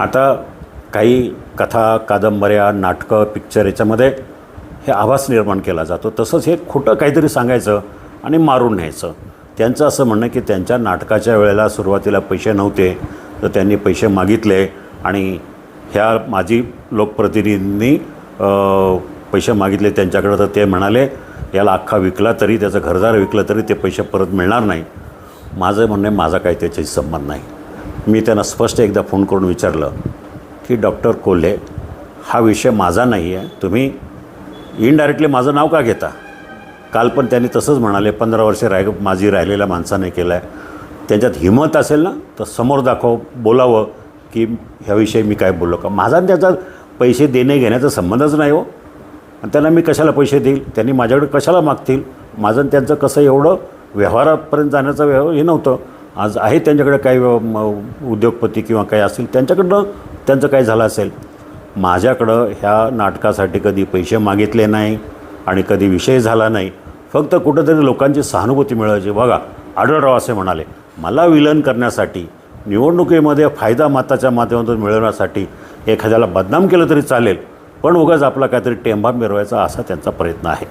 आता काही कथा कादंबऱ्या नाटकं पिक्चर याच्यामध्ये हे आभास निर्माण केला जातो. तसंच हे खोटं काहीतरी सांगायचं आणि मारून न्यायचं. त्यांचं असं म्हणणं की त्यांच्या नाटकाच्या वेळेला सुरुवातीला पैसे नव्हते तर त्यांनी पैसे मागितले आणि ह्या माजी लोकप्रतिनिधींनी पैसे मागितले त्यांच्याकडं. तर ते म्हणाले याला अख्खा विकला तरी त्याचं घरदार विकलं तरी ते पैसे परत मिळणार नाही. माझं म्हणणं आहे, माझा काही त्याच्याशी संबंध नाही. मी त्यांना स्पष्ट एकदा फोन करून विचारलं की डॉक्टर कोल्हे हा विषय माझा नाही आहे. तुम्ही इनडायरेक्टली माझं नाव का घेता? काल पण त्यांनी तसंच म्हणाले पंधरा वर्षे राय माझी राहिलेल्या माणसाने केलं आहे त्यांच्यात हिंमत असेल ना तर समोर दाखव बोलावं की ह्याविषयी मी काय बोललो का? माझा आणि त्याचा पैसे देणे घेण्याचा संबंधच नाही हो. आणि त्यांना मी कशाला पैसे देईल? त्यांनी माझ्याकडे कशाला मागतील? माझं आणि त्यांचं कसं एवढं व्यवहारापर्यंत जाण्याचं व्यवहार हे नव्हतं. आज आहे त्यांच्याकडे काही म- उद्योगपती किंवा काही असतील त्यांच्याकडनं त्यांचं काही झालं असेल. माझ्याकडं ह्या नाटकासाठी कधी पैसे मागितले नाही आणि कधी विषय झाला नाही. फक्त कुठंतरी लोकांची सहानुभूती मिळायची बघा आढळराव असे म्हणाले मला विलन करण्यासाठी निवडणुकीमध्ये फायदा माताच्या माध्यमातून मिळवण्यासाठी एखाद्याला बदनाम केलं तरी चालेल पण उगाच आपला काहीतरी टेंभा मिरवायचा असा त्यांचा प्रयत्न आहे.